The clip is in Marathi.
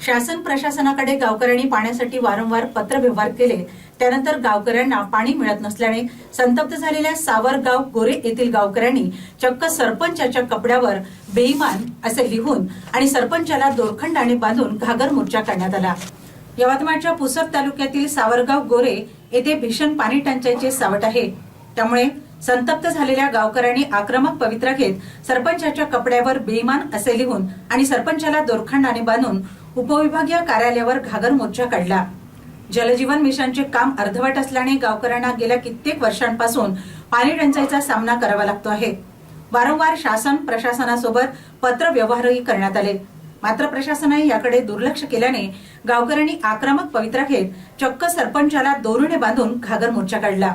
शासन प्रशासनाकडे गावकऱ्यांनी पाण्यासाठी वारंवार पत्रव्यवहार केले. त्यानंतर गावकऱ्यांना पाणी मिळत नसल्याने संतप्त झालेल्या सावरगाव गोरे येथील गावकऱ्यांनी चक्क सरपंचाच्या कपड्यावर बेईमान असे लिहून आणि सरपंचाला दोरखंडाने बांधून घागर मोर्चा काढण्यात आला. यवतमाळच्या पुसद तालुक्यातील सावरगाव गोरे येथे भीषण पाणी टंचाईचे सावट आहे. त्यामुळे संतप्त झालेल्या गावकऱ्यांनी आक्रमक पवित्रा घेत सरपंचाच्या कपड्यावर बेईमान असे लिहून आणि सरपंचाला दोरखंडाने बांधून उपविभागीय कार्यालयावर घागर मोर्चा काढला. जलजीवन मिशनचे काम अर्धवट असल्याने गावकऱ्यांना गेल्या कित्येक वर्षांपासून पाणी टंचाईचा सामना करावा लागतो आहे. वारंवार शासन प्रशासनासोबत पत्र व्यवहारही करण्यात आले. मात्र प्रशासनाने याकडे दुर्लक्ष केल्याने गावकऱ्यांनी आक्रमक पवित्रा घेत चक्क सरपंचाला दोरुणे बांधून घागर मोर्चा काढला.